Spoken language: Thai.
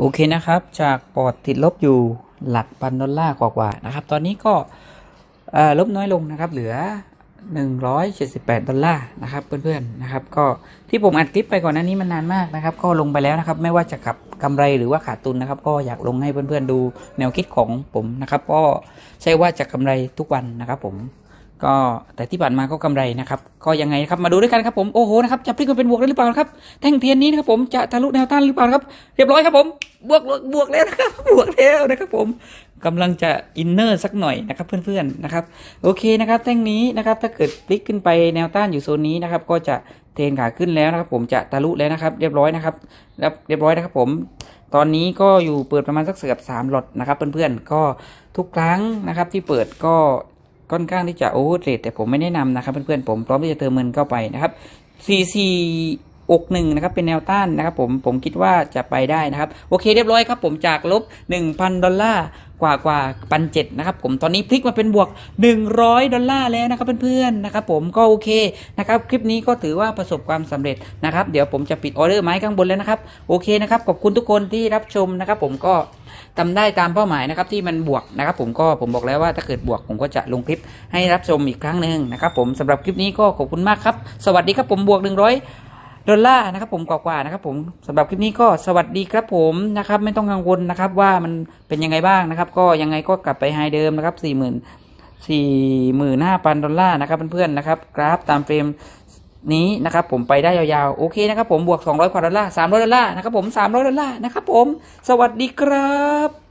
โอเคนะครับ จากปอดติดลบอยู่หลักพันดอลลาร์กว่าๆนะครับ ตอนนี้ก็ลบน้อยลงนะครับ เหลือ 178 ดอลลาร์นะครับเพื่อนๆนะครับ ก็ที่ผมอัดคลิปไปก่อนหน้านี้มันนานมากนะครับ ก็ลงไปแล้วนะครับ ไม่ว่าจะกับกำไรหรือว่าขาดทุนนะครับ ก็อยากลงให้เพื่อนๆดูแนวคิดของผมนะครับ ก็ใช่ว่าจะกำไรทุกวันนะครับผม ก็แต่ที่ผ่านมาก็กำไรนะครับก็ยังไงครับมาดูด้วยกันครับผมโอ้โหนะครับจะพลิกมาเป็นบวกได้หรือเปล่าครับแท่งเทียนนี้นะครับผมจะทะลุแนวต้านหรือเปล่าครับเรียบร้อยครับผมบวกบวกแล้วนะครับบวกแล้วนะครับผมกำลังจะอินเนอร์สักหน่อยนะครับเพื่อนๆนะครับโอเคนะครับแท่งนี้นะครับถ้าเกิดพลิกขึ้นไปแนวต้านอยู่โซนนี้นะครับก็จะเทนขาขึ้นแล้วนะครับผมจะทะลุแล้วนะครับ เรียบร้อยนะครับแล้วเรียบร้อยนะครับผมตอนนี้ก็อยู่เปิดประมาณสักเสือบสามหลอดนะครับเพื่อนๆก็ทุกครั้งนะครับที่เปิดก็ ค่อนข้างที่จะโอเวอร์เทรดแต่ผมไม่แนะนำนะครับเพื่อนๆผมพร้อมที่จะเติมเงินเข้าไปนะครับ CC อกหนึ่งนะครับเป็นแนวต้านนะครับผมผมคิดว่าจะไปได้นะครับโอเคเรียบร้อยครับผมจากลบ 1,000 ดอลลาร์กว่ากว่าปันเจ็ดนะครับผมตอนนี้พลิกมาเป็นบวก 100 ดอลลาร์แล้วนะครับเพื่อนๆนะครับผมก็โอเคนะครับคลิปนี้ก็ถือว่าประสบความสำเร็จนะครับเดี๋ยวผมจะปิดออเดอร์ไม้ข้างบนแล้วนะครับโอเคนะครับขอบคุณทุกคนที่รับชมนะครับผมก็ทำได้ตามเป้าหมายนะครับที่มันบวกนะครับผมก็ผมบอกแล้วว่าถ้าเกิดบวกผมก็จะลงคลิปให้รับชมอีกครั้งหนึ่งนะครับผมสำหรับคลิปนี้ก็ขอบคุณมากครับ สวัสดีครับผมบวก 100 ดอลลาร์นะครับผมกว่าๆนะครับผมสำหรับคลิปนี้ก็สวัสดีครับผมนะครับไม่ต้องกังวลนะครับว่ามันเป็นยังไงบ้างนะครับ ก็ยังไงก็กลับไปไฮเดิมนะครับสี่หมื่นสี่หมื่นห้าพันดอลลาร์นะครับเพื่อนๆนะครับกราฟตามเฟรมนี้นะครับผมไปได้ยาวๆ โอเคนะครับผมบวก 200กว่าดอลลาร์300ดอลลาร์นะครับผม300ดอลลาร์นะครับผมสวัสดีครับ